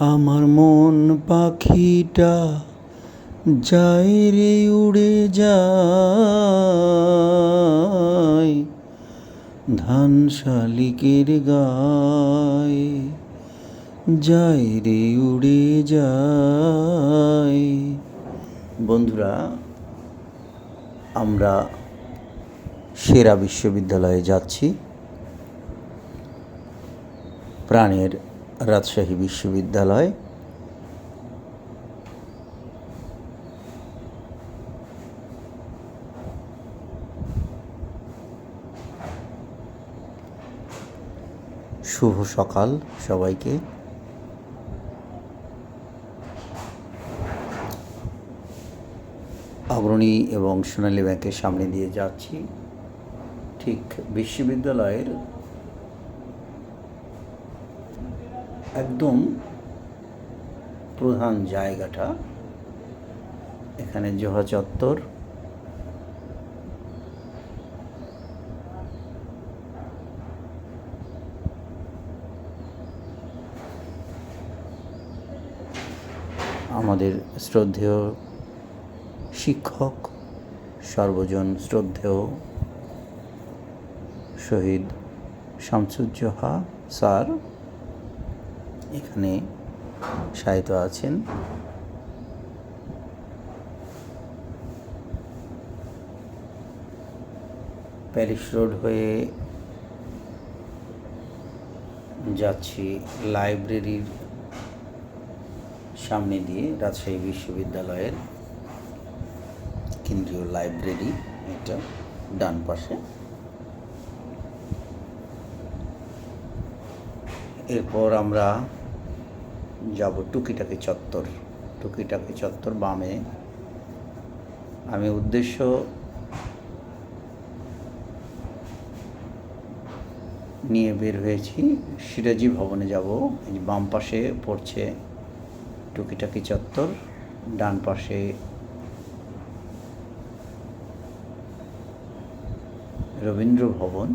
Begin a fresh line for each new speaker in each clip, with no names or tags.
আমার মন পাখিটা যাই রে উড়ে যায়। ধান শালিকের গায় যাই রে উড়ে যায়। বন্ধুরা, আমরা সেরা বিশ্ববিদ্যালয়ে যাচ্ছি। প্রাণের রাজশাহী বিশ্ববিদ্যালয়। শুভ সকাল সবাইকে। অগ্রণী এবং সোনালী ব্যাংকের সামনে দিয়ে যাচ্ছি। ঠিক বিশ্ববিদ্যালয়ের একদম প্রধান জায়গাটা। এখানে জোহা চত্বর। আমাদের শ্রদ্ধেয় শিক্ষক সর্বজন শ্রদ্ধেয় শহীদ শামসুজ্জোহা স্যার। এখানে সাহিত্য আছেন। প্যারিস রোড হয়ে যাচ্ছি লাইব্রেরির সামনে দিয়ে রাজশাহী বিশ্ববিদ্যালয়ের কেন্দ্রীয় লাইব্রেরি, এটা ডান পাশে। এরপর আমরা যাব টুকিটাকি চত্বর টুকিটাকি চত্বর বামে। আমি উদ্দেশ্য নিয়ে বের হয়েছি, সিরাজি ভবনে যাব। বাম পাশে পড়ছে টুকিটাকি চত্বর, ডান পাশে রবীন্দ্র ভবন।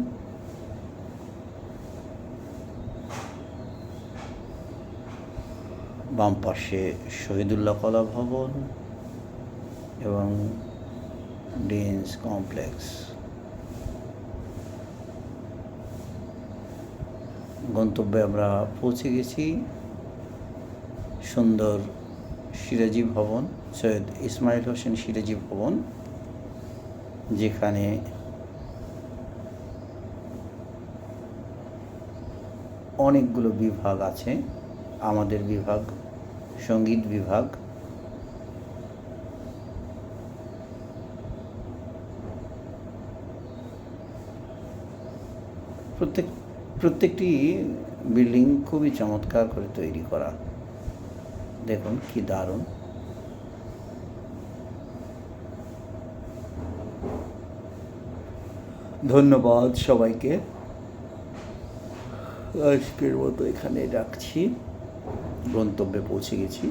বাম পাশে শহীদুল্লাহ কলা ভবন এবং ডিএনস কমপ্লেক্স। গন্তব্যে আমরা পৌঁছে গেছি সুন্দর সিরাজি ভবন, সৈয়দ ইসমাইল হোসেন সিরাজি ভবন, যেখানে অনেকগুলো বিভাগ আছে। আমাদের বিভাগ, সংগীত বিভাগ। প্রত্যেক, প্রত্যেকটি বিল্ডিং খুবই চমৎকার করে তৈরি করা। দেখুন কি দারুণ। ধন্যবাদ সবাইকে। আজকের মতো এখানে রাখছি। গন্তব্যে পৌঁছে গেছি।